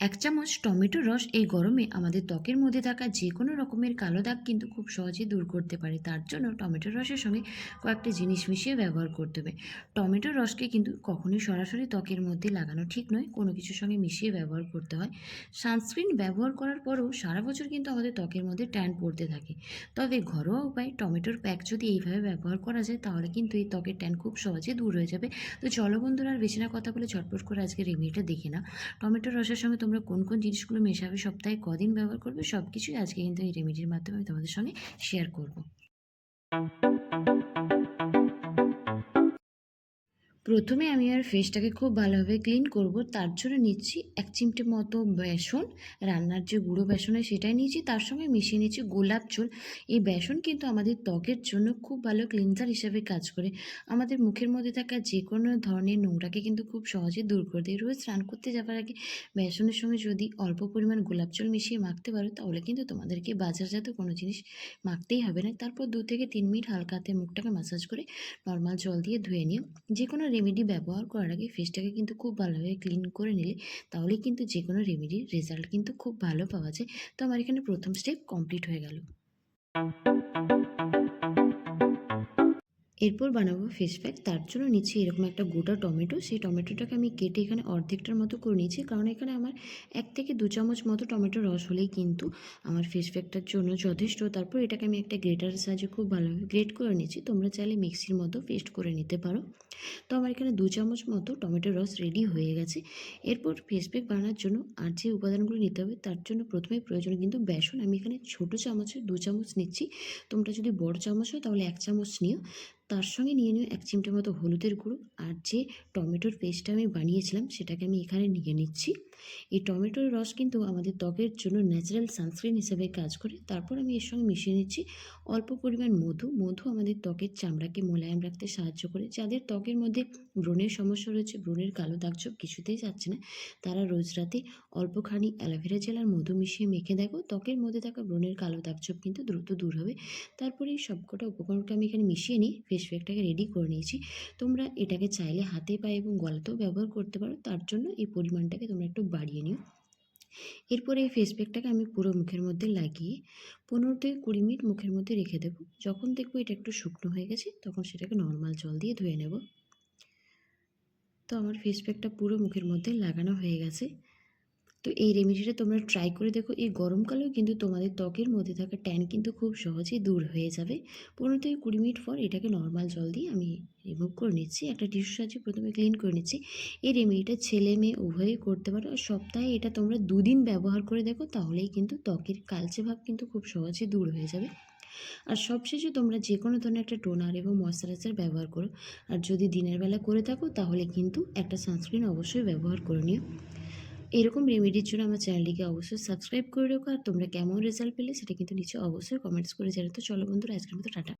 এক চামচ টমেটো রস এই গরমে আমাদের ত্বকের মধ্যে থাকা যে কোনো রকমের কালো দাগ কিন্তু খুব সহজেই দূর করতে পারে। তার জন্য টমেটো রসের সঙ্গে কয়েকটি জিনিস মিশিয়ে ব্যবহার করতে হবে। টমেটোর রসকে কিন্তু কখনোই সরাসরি ত্বকের মধ্যে লাগানো ঠিক নয়, কোনো কিছুর সঙ্গে মিশিয়ে ব্যবহার করতে হয়। সানস্ক্রিন ব্যবহার করার পরেও সারা বছর কিন্তু আমাদের ত্বকের মধ্যে ট্যান পড়তে থাকে। তবে ঘরোয়া উপায় টমেটোর প্যাক যদি এইভাবে ব্যবহার করা যায়, তাহলে কিন্তু এই ত্বকের ট্যান খুব সহজে দূর হয়ে যাবে। তো চলো বন্ধুরা, আর বেশি না কথা বলে ঝটপট করে আজকে রেমিডিটা দেখে না টমেটোর রসের সঙ্গে তোমরা কোন কোন জিনিসগুলো মেশাবে, সপ্তাহে কদিন ব্যবহার করবে সব কিছুই আজকে কিন্তু এই রেমিডির মাধ্যমে তোমাদের সঙ্গে শেয়ার করব। প্রথমে আমি আর ফেসটাকে খুব ভালোভাবে ক্লিন করব। তার জন্য নিচ্ছি এক চিমটে মতো বেসন। রান্নার যে গুঁড়ো বেসন সেটাই নিয়েছি। তার সঙ্গে মিশিয়ে নিচ্ছি গোলাপ জল এই বেসন কিন্তু আমাদের ত্বকের জন্য খুব ভালো ক্লিনজার হিসাবে কাজ করে। আমাদের মুখের মধ্যে থাকা যে কোনো ধরনের নোংরাকে কিন্তু খুব সহজে দূর করে দেয়। রোজ স্নান করতে যাওয়ার আগে বেসনের সঙ্গে যদি অল্প পরিমাণ গোলাপ জল মিশিয়ে মাখতে পারো, তাহলে কিন্তু তোমাদেরকে বাজারজাত কোনো জিনিস মাখতেই হবে না। তারপর দু থেকে তিন মিনিট হালকা হাতে মুখটাকে মাসাজ করে নর্মাল জল দিয়ে ধুয়ে নিও। যে কোনো রেমেডি ব্যবহার করার আগে ফেসটাকে কিন্তু খুব ভালোভাবে ক্লিন করে নিলে তাহলে কিন্তু যে কোনো রেমেডির রেজাল্ট কিন্তু খুব ভালো পাওয়া যায়। তো আমার এখানে প্রথম স্টেপ কমপ্লিট হয়ে গেল। এরপর বানাবো ফেস প্যাক তার জন্য নিচ্ছি এরকম একটা গোটা টমেটো। সেই টমেটোটাকে আমি কেটে এখানে অর্ধেকটার মতো করে নিয়েছি। কারণ এখানে আমার এক থেকে দু চামচ মতো টমেটো রস হলেই কিন্তু আমার ফেস প্যাকটার জন্য যথেষ্ট। তারপর এটাকে আমি একটা গ্রেটারের সাহায্যে খুব ভালোভাবে গ্রেট করে নিয়েছি। তোমরা চাইলে মিক্সির মতো পেস্ট করে নিতে পারো। তো আমার এখানে দু চামচ মতো টমেটো রস রেডি হয়ে গেছে। এরপর ফেস প্যাক বানানোর জন্য আর যে উপাদানগুলো নিতে হবে, তার জন্য প্রথমে প্রয়োজন কিন্তু বেসন। আমি এখানে ছোটো চামচের দু চামচ নিচ্ছি। তোমরা যদি বড় চামচ হয় তাহলে এক চামচ নিও। তার সঙ্গে নিয়ে নিও এক চিমটে মতো হলুদের গুঁড়ো আর যে টমেটোর পেস্টটা আমি বানিয়েছিলাম সেটাকে আমি এখানে নিয়ে নিচ্ছি। এই টমেটোর রস কিন্তু আমাদের ত্বকের জন্য ন্যাচারাল সানস্ক্রিন হিসেবে কাজ করে। তারপর আমি এর সঙ্গে মিশিয়ে নিচ্ছি অল্প পরিমাণ মধু। মধু আমাদের ত্বকের চামড়াকে মোলায়েম রাখতে সাহায্য করে। যাদের ত্বকের মধ্যে ব্রণের সমস্যা রয়েছে ব্রণের কালো দাগছোপ কিছুতেই যাচ্ছে না, তারা রোজ রাতে অল্পখানি অ্যালোভেরা জেল আর মধু মিশিয়ে মেখে দেখো। ত্বকের মধ্যে থাকা ব্রণের কালো দাগছোপ কিন্তু দ্রুত দূর হবে। তারপরে এই সবকটা উপকরণকে আমি এখানে মিশিয়ে নিই। ফেস প্যাকটাকে রেডি করে নিয়েছি। তোমরা এটাকে চাইলে হাতে পায়ে এবং গলাতেও ব্যবহার করতে পারো। তার জন্য এই পরিমাণটাকে তোমরা একটু বাড়িয়ে নিও। এরপরে এই ফেস প্যাকটাকে আমি পুরো মুখের মধ্যে লাগিয়ে পনেরো থেকে কুড়ি মিনিট মুখের মধ্যে রেখে দেবো। যখন দেখব এটা একটু শুকনো হয়ে গেছে, তখন সেটাকে নর্মাল জল দিয়ে ধুয়ে নেব। তো আমার ফেস প্যাকটা পুরো মুখের মধ্যে লাগানো হয়ে গেছে। তো এই রেমেডিটা তোমরা ট্রাই করে দেখো। এই গরমকালেও কিন্তু তোমাদের ত্বকের মধ্যে থাকা ট্যান কিন্তু খুব সহজেই দূর হয়ে যাবে। পনেরো থেকে কুড়ি মিনিট পর এটাকে নর্মাল জল দিয়ে আমি রিমুভ করে নিচ্ছি। একটা টিস্যু সাহায্যে প্রথমে ক্লিন করে নিচ্ছি। এই রেমেডিটা ছেলে মেয়ে উভয়ই করতে পারো। আর সপ্তাহে এটা তোমরা দুদিন ব্যবহার করে দেখো, তাহলেই কিন্তু ত্বকের কালচে ভাব কিন্তু খুব সহজে দূর হয়ে যাবে। আর সবশেষে তোমরা যে কোনো ধরনের একটা টোনার এবং ময়শ্চারাইজার ব্যবহার করো। আর যদি দিনের বেলা করে থাকো, তাহলে কিন্তু একটা সানস্ক্রিন অবশ্যই ব্যবহার করে নিও। এরকম রেমেডির জন্য আমার চ্যানেলটিকে অবশ্যই সাবস্ক্রাইব করে রাখো। আর তোমরা কেমন রেজাল্ট পেলে সেটা কিন্তু নিচে অবশ্যই কমেন্টস করে জানো তো চলো বন্ধুরা, আজকের মতো টাটা।